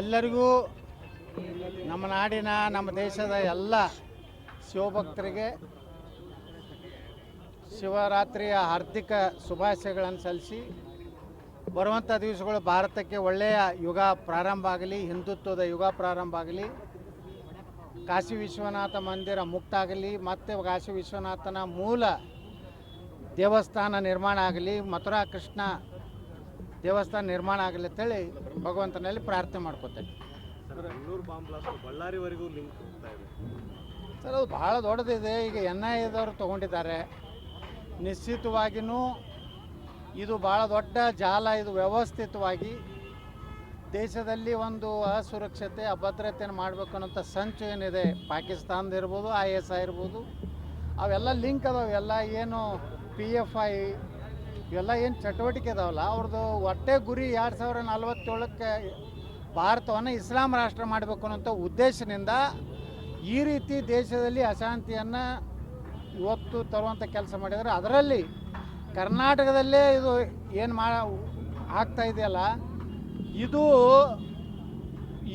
ಎಲ್ಲರಿಗೂ ನಮ್ಮ ನಾಡಿನ, ನಮ್ಮ ದೇಶದ ಎಲ್ಲ ಶಿವಭಕ್ತರಿಗೆ ಶಿವರಾತ್ರಿಯ ಹಾರ್ದಿಕ ಶುಭಾಶಯಗಳನ್ನು ಸಲ್ಲಿಸಿ, ಬರುವಂಥ ದಿವಸಗಳು ಭಾರತಕ್ಕೆ ಒಳ್ಳೆಯ ಯುಗ ಪ್ರಾರಂಭ ಆಗಲಿ, ಹಿಂದುತ್ವದ ಯುಗ ಪ್ರಾರಂಭ ಆಗಲಿ, ಕಾಶಿ ವಿಶ್ವನಾಥ ಮಂದಿರ ಮುಕ್ತ ಆಗಲಿ, ಮತ್ತು ಕಾಶಿ ವಿಶ್ವನಾಥನ ಮೂಲ ದೇವಸ್ಥಾನ ನಿರ್ಮಾಣ ಆಗಲಿ, ಮಥುರಾ ಕೃಷ್ಣ ದೇವಸ್ಥಾನ ನಿರ್ಮಾಣ ಆಗಲಿ ಅಂತೇಳಿ ಭಗವಂತನಲ್ಲಿ ಪ್ರಾರ್ಥನೆ ಮಾಡ್ಕೋತೇನೆ. ಸರ್ ಬಳ್ಳಾರಿವರೆಗೂ ಲಿಂಕ್ ಅದು ಭಾಳ ದೊಡ್ಡದಿದೆ. ಈಗ ಎನ್ ಐ ಎದವರು ತೊಗೊಂಡಿದ್ದಾರೆ. ನಿಶ್ಚಿತವಾಗಿಯೂ ಇದು ಭಾಳ ದೊಡ್ಡ ಜಾಲ ಇದು ವ್ಯವಸ್ಥಿತವಾಗಿ ದೇಶದಲ್ಲಿ ಒಂದು ಅಸುರಕ್ಷತೆ ಅಭದ್ರತೆಯನ್ನು ಮಾಡಬೇಕು ಅನ್ನೋಂಥ ಸಂಚು ಏನಿದೆ ಪಾಕಿಸ್ತಾನದ ಇರ್ಬೋದು ಐ ಎಸ್ ಐ ಇರ್ಬೋದು ಅವೆಲ್ಲ ಲಿಂಕ್ ಅದಾವೆ. ಎಲ್ಲ ಏನು ಪಿ ಎಫ್ ಐ ಇವೆಲ್ಲ ಏನು ಚಟುವಟಿಕೆ ಇದಾವಲ್ಲ ಅವ್ರದ್ದು ಒಟ್ಟೆ ಗುರಿ ಎರಡು ಸಾವಿರ ನಲವತ್ತೇಳಕ್ಕೆ ಭಾರತವನ್ನು ಇಸ್ಲಾಂ ರಾಷ್ಟ್ರ ಮಾಡಬೇಕು ಅನ್ನೋಂಥ ಉದ್ದೇಶದಿಂದ ಈ ರೀತಿ ದೇಶದಲ್ಲಿ ಅಶಾಂತಿಯನ್ನು ಇವತ್ತು ತರುವಂಥ ಕೆಲಸ ಮಾಡಿದರೆ. ಅದರಲ್ಲಿ ಕರ್ನಾಟಕದಲ್ಲೇ ಇದು ಏನು ಮಾ, ಆಗ್ತಾ ಇದೆಯಲ್ಲ, ಇದು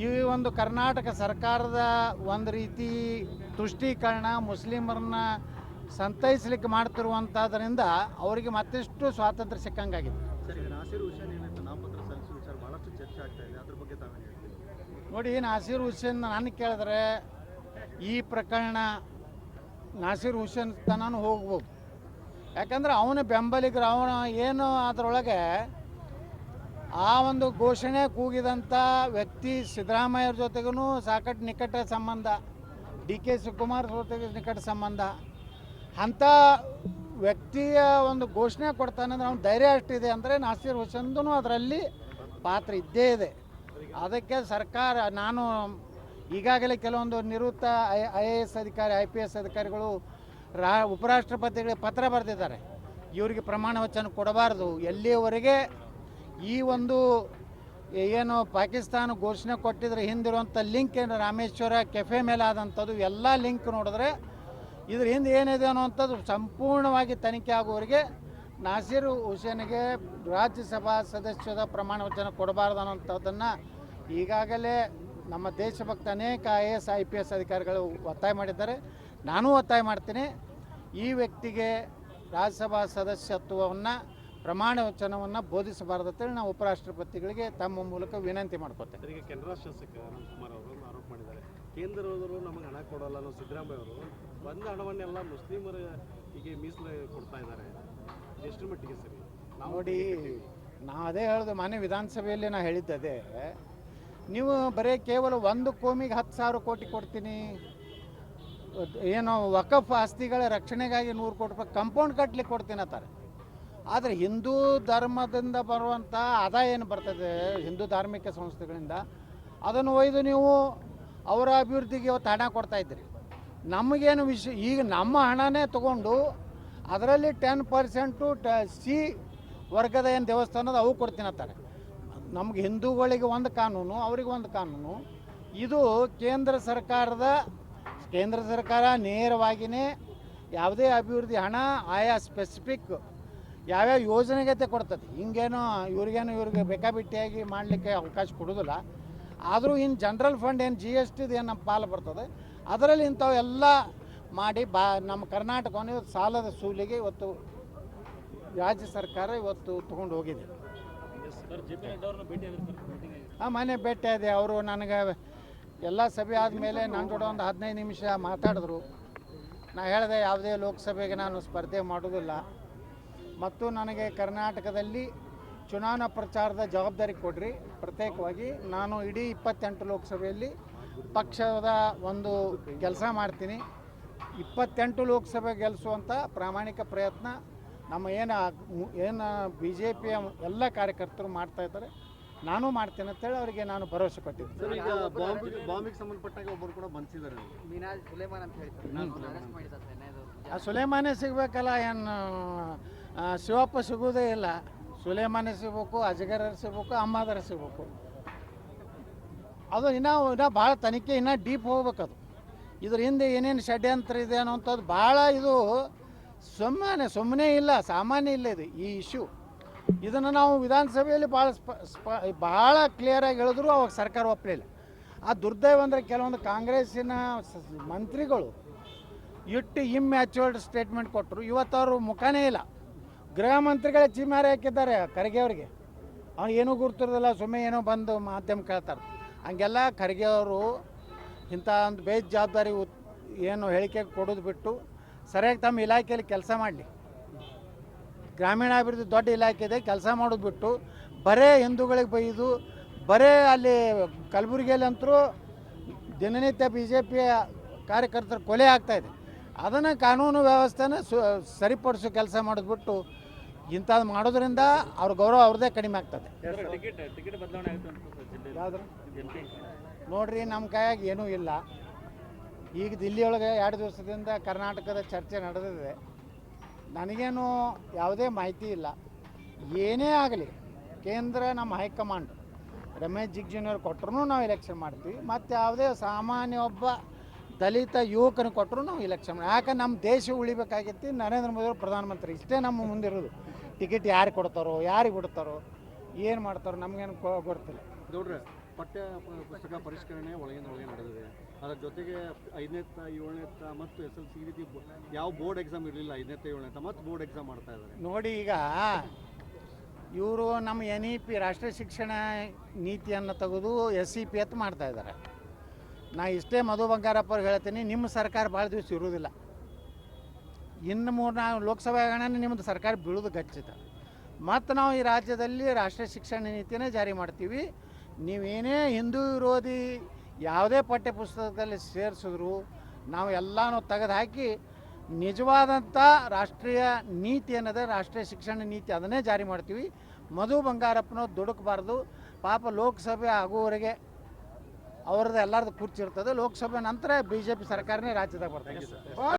ಈ ಒಂದು ಕರ್ನಾಟಕ ಸರ್ಕಾರದ ಒಂದು ರೀತಿ ತುಷ್ಟೀಕರಣ, ಮುಸ್ಲಿಮರನ್ನ ಸಂತೈಸಲಿಕ್ಕೆ ಮಾಡ್ತಿರುವಂಥದ್ರಿಂದ ಅವರಿಗೆ ಮತ್ತಿಷ್ಟು ಸ್ವಾತಂತ್ರ್ಯ ಸಿಕ್ಕಂಗಾಗಿದೆ. ನೋಡಿ ನಾಸೀರ್ ಹುಸೇನ್ ನಾನು ಕೇಳಿದ್ರೆ ಈ ಪ್ರಕರಣ ನಾಸೀರ್ ಹುಸೇನ್ ತನೂ ಹೋಗ್ಬೋದು. ಯಾಕಂದ್ರೆ ಅವನ ಬೆಂಬಲಿಗರು ಅವನ ಏನು ಅದರೊಳಗೆ ಆ ಒಂದು ಘೋಷಣೆ ಕೂಗಿದಂಥ ವ್ಯಕ್ತಿ ಸಿದ್ದರಾಮಯ್ಯವ್ರ ಜೊತೆಗೂ ಸಾಕಷ್ಟು ನಿಕಟ ಸಂಬಂಧ ಡಿ ಕೆ ಶಿವಕುಮಾರ್ ಜೊತೆಗೆ ನಿಕಟ ಸಂಬಂಧ ಅಂಥ ವ್ಯಕ್ತಿಯ ಒಂದು ಘೋಷಣೆ ಕೊಡ್ತಾನೆ ಅಂದ್ರೆ ಅವ್ನ ಧೈರ್ಯ ಅಷ್ಟಿದೆ ಅಂದರೆ ನಾಸೀರ್ ಹುಸೇನ್ದೂ ಅದರಲ್ಲಿ ಪಾತ್ರ ಇದ್ದೇ ಇದೆ. ಅದಕ್ಕೆ ಸರ್ಕಾರ, ನಾನು ಈಗಾಗಲೇ ಕೆಲವೊಂದು ನಿವೃತ್ತ ಐ ಐ ಎ ಎಸ್ ಅಧಿಕಾರಿ, ಐ ಪಿ ಎಸ್ ಅಧಿಕಾರಿಗಳು, ರಾ, ಉಪರಾಷ್ಟ್ರಪತಿಗಳಿಗೆ ಪತ್ರ ಬರೆದಿದ್ದಾರೆ. ಇವರಿಗೆ ಪ್ರಮಾಣ ವಚನ ಕೊಡಬಾರ್ದು. ಎಲ್ಲಿಯವರೆಗೆ ಈ ಒಂದು ಏನು ಪಾಕಿಸ್ತಾನ ಘೋಷಣೆ ಕೊಟ್ಟಿದ್ರೆ ಹಿಂದಿರುವಂಥ ಲಿಂಕ್ ಏನು ರಾಮೇಶ್ವರ ಕೆಫೆ ಮೇಲೆ ಆದಂಥದ್ದು ಎಲ್ಲ ಲಿಂಕ್ ನೋಡಿದ್ರೆ ಇದ್ರ ಹಿಂದೆ ಏನಿದೆ ಅನ್ನುವಂಥದ್ದು ಸಂಪೂರ್ಣವಾಗಿ ತನಿಖೆ ಆಗುವವರೆಗೆ ನಾಸೀರ್ ಹುಸೇನ್ಗೆ ರಾಜ್ಯಸಭಾ ಸದಸ್ಯದ ಪ್ರಮಾಣ ವಚನ ಕೊಡಬಾರ್ದು ಅನ್ನೋಂಥದ್ದನ್ನು ಈಗಾಗಲೇ ನಮ್ಮ ದೇಶಭಕ್ತ ಅನೇಕ I S, I P S ಅಧಿಕಾರಿಗಳು ಒತ್ತಾಯ ಮಾಡಿದ್ದಾರೆ. ನಾನೂ ಒತ್ತಾಯ ಮಾಡ್ತೀನಿ. ಈ ವ್ಯಕ್ತಿಗೆ ರಾಜ್ಯಸಭಾ ಸದಸ್ಯತ್ವವನ್ನು, ಪ್ರಮಾಣ ವಚನವನ್ನು ಬೋಧಿಸಬಾರ್ದು ಅಂತೇಳಿ ನಾವು ಉಪರಾಷ್ಟ್ರಪತಿಗಳಿಗೆ ತಮ್ಮ ಮೂಲಕ ವಿನಂತಿ ಮಾಡ್ಕೋತೇವೆ. ಕೇಂದ್ರ ಶಾಸಕ ಅನಂತಕುಮಾರ್ ಅವರು ಆರೋಪ ಮಾಡಿದ್ದಾರೆ. ಕೇಂದ್ರದವರು ನಮಗೆ ಹಣ ಕೊಡೋಲ್ಲ ಸಿದ್ದರಾಮಯ್ಯ ಅವರು ಬಂದ ಹಣವನ್ನೆಲ್ಲ ಮುಸ್ಲಿಮರ ಹೀಗೆ ಮೀಸಲು ಕೊಡ್ತಾ ಇದ್ದಾರೆ. ಎಷ್ಟು ಮಟ್ಟಿಗೆ ಸರಿ? ನೋಡಿ ನಾ ಅದೇ ಹೇಳೋದು ಮನೆ ವಿಧಾನಸಭೆಯಲ್ಲಿ ನಾ ಹೇಳಿದ್ದದೆ ನೀವು ಬರೀ ಕೇವಲ ಒಂದು ಕೋಮಿಗೆ ಹತ್ತು ಸಾವಿರ ಕೋಟಿ ಕೊಡ್ತೀನಿ ಏನು ವಕಫ್ ಆಸ್ತಿಗಳ ರಕ್ಷಣೆಗಾಗಿ ನೂರು ಕೋಟಿ ರೂಪಾಯಿ ಕಂಪೌಂಡ್ ಕಟ್ಟಲಿಕ್ಕೆ ಕೊಡ್ತೀನಿ ಅಂತಾರೆ. ಆದರೆ ಹಿಂದೂ ಧರ್ಮದಿಂದ ಬರುವಂಥ ಆದಾಯ ಏನು ಬರ್ತದೆ ಹಿಂದೂ ಧಾರ್ಮಿಕ ಸಂಸ್ಥೆಗಳಿಂದ? ಅದನ್ನು ಒಯ್ದು ನೀವು ಅವರ ಅಭಿವೃದ್ಧಿಗೆ ಇವತ್ತು ಹಣ ಕೊಡ್ತಾ ಇದ್ದೀರಿ. ನಮಗೇನು ವಿಷಯ ಈಗ ನಮ್ಮ ಹಣನೇ ತಗೊಂಡು ಅದರಲ್ಲಿ ಟೆನ್ ಪರ್ಸೆಂಟು ಟ ಸಿ ವರ್ಗದ ಏನು ದೇವಸ್ಥಾನದ ಅವು ಕೊಡ್ತೀನತ್ತಾರೆ ನಮ್ಗೆ ಹಿಂದೂಗಳಿಗೆ ಒಂದು ಕಾನೂನು, ಅವ್ರಿಗೆ ಒಂದು ಕಾನೂನು. ಇದು ಕೇಂದ್ರ ಸರ್ಕಾರದ, ಕೇಂದ್ರ ಸರ್ಕಾರ ನೇರವಾಗಿಯೇ ಯಾವುದೇ ಅಭಿವೃದ್ಧಿ ಹಣ, ಆಯಾ ಸ್ಪೆಸಿಫಿಕ್ ಯಾವ್ಯಾವ ಯೋಜನೆಗತೆ ಕೊಡ್ತದೆ. ಹಿಂಗೇನೋ ಇವ್ರಿಗೇನು ಇವ್ರಿಗೆ ಬೇಕಾಬಿಟ್ಟಿಯಾಗಿ ಮಾಡಲಿಕ್ಕೆ ಅವಕಾಶ ಕೊಡೋದಿಲ್ಲ. ಆದರೂ ಇನ್ನು ಜನರಲ್ ಫಂಡ್ ಏನು ಜಿ ಎಸ್ ಟಿದು ಏನು ನಮ್ಮ ಪಾಲು ಬರ್ತದೆ ಅದರಲ್ಲಿ ಇಂಥವೆಲ್ಲ ಮಾಡಿ ಬಾ, ನಮ್ಮ ಕರ್ನಾಟಕವನ್ನು ಇವತ್ತು ಸಾಲದ ಸೂಲಿಗೆ ಇವತ್ತು ರಾಜ್ಯ ಸರ್ಕಾರ ಇವತ್ತು ತಗೊಂಡು ಹೋಗಿದೆ. ಹಾಂ, ಮನೆ ಭೇಟಿ ಇದೆ ಅವರು ನನಗೆ ಎಲ್ಲ ಸಭೆ ಆದಮೇಲೆ ನನ್ನ ಜೋಡ ಒಂದು ಹದಿನೈದು ನಿಮಿಷ ಮಾತಾಡಿದ್ರು. ನಾ ಹೇಳಿದೆ, ಯಾವುದೇ ಲೋಕಸಭೆಗೆ ನಾನು ಸ್ಪರ್ಧೆ ಮಾಡೋದಿಲ್ಲ. ಮತ್ತು ನನಗೆ ಕರ್ನಾಟಕದಲ್ಲಿ ಚುನಾವಣಾ ಪ್ರಚಾರದ ಜವಾಬ್ದಾರಿ ಕೊಡ್ರಿ. ಪ್ರತ್ಯೇಕವಾಗಿ ನಾನು ಇಡೀ ಇಪ್ಪತ್ತೆಂಟು ಲೋಕಸಭೆಯಲ್ಲಿ ಪಕ್ಷದ ಒಂದು ಕೆಲಸ ಮಾಡ್ತೀನಿ. ಇಪ್ಪತ್ತೆಂಟು ಲೋಕಸಭೆ ಗೆಲ್ಲಿಸುವಂಥ ಪ್ರಾಮಾಣಿಕ ಪ್ರಯತ್ನ ನಮ್ಮ ಏನು ಏನು ಬಿ ಜೆ ಪಿಯ ಎಲ್ಲ ಕಾರ್ಯಕರ್ತರು ಮಾಡ್ತಾ ಇದ್ದಾರೆ. ನಾನು ಮಾಡ್ತೇನೆ ಅಂತೇಳಿ ಅವರಿಗೆ ನಾನು ಭರವಸೆ ಕೊಟ್ಟಿದ್ದೆ ಸರ್ ಈಗ ಬಾಂಬ್ ಬಾಂಬಿಗೆ ಸಂಬಂಧಪಟ್ಟಾಗ ಒಬ್ಬರು ಕೂಡ ಬಂಧಿಸಿದ್ದಾರೆ ಮಿನಾಜ್ ಸುಲೇಮಾನ್ ಅಂತ ಹೇಳ್ತಾರೆ. ಅರೆಸ್ಟ್ ಮಾಡಿದ್ದಾರೆ ಚೆನ್ನೈದು ಆ ಸುಲೇಮಾನೆ ಸಿಗಬೇಕಲ್ಲ ಏನು ಶಿವಪ್ಪ ಸಿಗೋದೇ ಇಲ್ಲ. ಸುಲೇಮಾನೇ ಸಿಗಬೇಕು ಅಜಗರ ಸಿಗಬೇಕು ಅಮ್ಮಾದರ ಸಿಗ್ಬೇಕು. ಅದು ಇನ್ನೂ ಇನ್ನೂ ಭಾಳ ತನಿಖೆ ಇನ್ನೂ ಡೀಪ್ ಹೋಗ್ಬೇಕು ಅದು ಇದ್ರ ಹಿಂದೆ ಏನೇನು ಷಡ್ಯಂತ್ರ ಇದೆ ಅನ್ನೋಂಥದ್ದು ಭಾಳ ಇದು ಸುಮ್ಮನೆ ಸುಮ್ಮನೆ ಇಲ್ಲ, ಸಾಮಾನ್ಯ ಇಲ್ಲ ಇದು, ಈ ಇಶ್ಯೂ ಇದನ್ನು ನಾವು ವಿಧಾನಸಭೆಯಲ್ಲಿ ಭಾಳ ಸ್ಪ ಸ್ಪ, ಭಾಳ ಕ್ಲಿಯರಾಗಿ ಹೇಳಿದ್ರು, ಅವಾಗ ಸರ್ಕಾರ ಒಪ್ಪಲಿಲ್ಲ ಆ ದುರ್ದೈವ ಅಂದರೆ ಕೆಲವೊಂದು ಕಾಂಗ್ರೆಸ್ಸಿನ ಮಂತ್ರಿಗಳು ಇಟ್ಟು ಇಮ್ಯಾಚುರ್ಡ್ ಸ್ಟೇಟ್ಮೆಂಟ್ ಕೊಟ್ಟರು ಇವತ್ತು ಅವರು ಮುಖನೇ ಇಲ್ಲ. ಗೃಹ ಮಂತ್ರಿಗಳೇ ಚಿಮಾರಿ ಹಾಕಿದ್ದಾರೆ ಖರ್ಗೆ ಅವ್ರಿಗೆ. ಅವ್ನು ಏನೂ ಗುರ್ತಿರೋದಿಲ್ಲ ಸುಮ್ಮನೆ ಏನೋ ಬಂದು ಮಾಧ್ಯಮ ಕೇಳ್ತಾರೆ. ಹಂಗೆಲ್ಲ ಖರ್ಗೆ ಅವರು ಇಂಥ ಒಂದು ಬೇಜವಾಬ್ದಾರಿ ಉತ್ ಏನು ಹೇಳಿಕೆ ಕೊಡೋದು ಬಿಟ್ಟು ಸರಿಯಾಗಿ ತಮ್ಮ ಇಲಾಖೆಯಲ್ಲಿ ಕೆಲಸ ಮಾಡಲಿ. ಗ್ರಾಮೀಣಾಭಿವೃದ್ಧಿ ದೊಡ್ಡ ಇಲಾಖೆ ಇದೆ ಕೆಲಸ ಮಾಡೋದು ಬಿಟ್ಟು ಬರೇ ಹಿಂದೂಗಳಿಗೆ ಬೈದು ಬರೇ ಅಲ್ಲಿ ಕಲಬುರಗಿಯಲ್ಲಿ ಅಂತರೂ ದಿನನಿತ್ಯ ಬಿ ಜೆ ಪಿಯ ಕಾರ್ಯಕರ್ತರ ಕೊಲೆ ಆಗ್ತಾಯಿದೆ ಅದನ್ನು ಕಾನೂನು ವ್ಯವಸ್ಥೆನ ಸು ಸರಿಪಡಿಸೋ ಕೆಲಸ ಮಾಡೋದು ಬಿಟ್ಟು ಇಂಥದ್ದು ಮಾಡೋದ್ರಿಂದ ಅವ್ರ ಗೌರವ ಅವ್ರದ್ದೇ ಕಡಿಮೆ ಆಗ್ತದೆ. ನೋಡ್ರಿ ನಮ್ಮ ಕೈಯಾಗ ಏನೂ ಇಲ್ಲ. ಈಗ ದಿಲ್ಲಿಯೊಳಗೆ ಎರಡು ದಿವಸದಿಂದ ಕರ್ನಾಟಕದ ಚರ್ಚೆ ನಡೆದಿದೆ. ನನಗೇನು ಯಾವುದೇ ಮಾಹಿತಿ ಇಲ್ಲ. ಏನೇ ಆಗಲಿ, ಕೇಂದ್ರ ನಮ್ಮ ಹೈಕಮಾಂಡ್, ರಮೇಶ್ ಜಿಗ್ಜಿನವ್ರು ಕೊಟ್ಟರು ನಾವು ಎಲೆಕ್ಷನ್ ಮಾಡ್ತೀವಿ. ಮತ್ತು ಯಾವುದೇ ಸಾಮಾನ್ಯ ಒಬ್ಬ ದಲಿತ ಯುವಕನ ಕೊಟ್ಟರು ನಾವು ಎಲೆಕ್ಷನ್ ಮಾಡಿ, ಯಾಕೆ ನಮ್ಮ ದೇಶ ಉಳಿಬೇಕಾಗಿತ್ತು? ನರೇಂದ್ರ ಮೋದಿಯವರು ಪ್ರಧಾನಮಂತ್ರಿ. ಇಷ್ಟೇ ನಮ್ಮ ಮುಂದಿರೋದು. ಟಿಕೆಟ್ ಯಾರು ಕೊಡ್ತಾರೋ, ಯಾರಿಗೆ ಬಿಡ್ತಾರೋ, ಏನು ಮಾಡ್ತಾರೋ ನಮಗೇನು ಗೊತ್ತಿಲ್ಲ. ಪಠ್ಯ ಪುಸ್ತಕ ಪರಿಷ್ಕರಣೆ ಒಳಗಿಂದ ಒಳಗೆ ನಡೆದಿದೆ. ಅದರ ಜೊತೆಗೆ ಐದನೇತ್ತ ತ ಮತ್ತು ಎಸ್ ಎಲ್ ಸಿ ರೀತಿ ಯಾವ ಬೋರ್ಡ್ ಎಕ್ಸಾಮ್ ಇರಲಿಲ್ಲ, ಐದನೇ ಏಳನೇ ಮತ್ತು ಬೋರ್ಡ್ ಎಕ್ಸಾಮ್ ಮಾಡ್ತಾ ಇದ್ದಾರೆ. ನೋಡಿ ಈಗ ಇವರು ನಮ್ಮ ಎನ್ ಇ ಪಿ ರಾಷ್ಟ್ರೀಯ ಶಿಕ್ಷಣ ನೀತಿಯನ್ನು ತೆಗೆದು ಎಸ್ ಸಿ ಪಿ ಅಂತ ಮಾಡ್ತಾ ಇದ್ದಾರೆ. ನಾ ಇಷ್ಟೇ ಮಧು ಬಂಗಾರಪ್ಪ ಹೇಳ್ತೀನಿ, ನಿಮ್ಮ ಸರ್ಕಾರ ಭಾಳ ದಿವಸ ಇರುವುದಿಲ್ಲ. ಇನ್ನು ಮೂರು ನಾಲ್ಕು ಲೋಕಸಭಾ ಹಗರಣ ನಿಮ್ಮದು ಸರ್ಕಾರ ಬೀಳೋದು ಗಚ್ಚಿತ. ಮತ್ತು ನಾವು ಈ ರಾಜ್ಯದಲ್ಲಿ ರಾಷ್ಟ್ರೀಯ ಶಿಕ್ಷಣ ನೀತಿನೇ ಜಾರಿ ಮಾಡ್ತೀವಿ. ನೀವೇನೇ ಹಿಂದೂ ವಿರೋಧಿ ಯಾವುದೇ ಪಠ್ಯ ಪುಸ್ತಕದಲ್ಲಿ ಸೇರಿಸಿದ್ರು ನಾವು ಎಲ್ಲನೂ ತೆಗೆದು ಹಾಕಿ ನಿಜವಾದಂಥ ರಾಷ್ಟ್ರೀಯ ನೀತಿ ಅನ್ನೋದೇ ರಾಷ್ಟ್ರೀಯ ಶಿಕ್ಷಣ ನೀತಿ ಅದನ್ನೇ ಜಾರಿ ಮಾಡ್ತೀವಿ. ಮಧು ಬಂಗಾರಪ್ಪನೋ ದುಡುಕಬಾರ್ದು. ಪಾಪ ಲೋಕಸಭೆ ಆಗುವವರೆಗೆ ಅವ್ರದ್ದು ಎಲ್ಲರದ್ದು ಕುರ್ಚಿ ಇರ್ತದೆ. ಲೋಕಸಭೆ ನಂತರ ಬಿ ಜೆ ಪಿ ಸರ್ಕಾರನೇ ರಾಜ್ಯದಾಗ ಬರ್ತದೆ.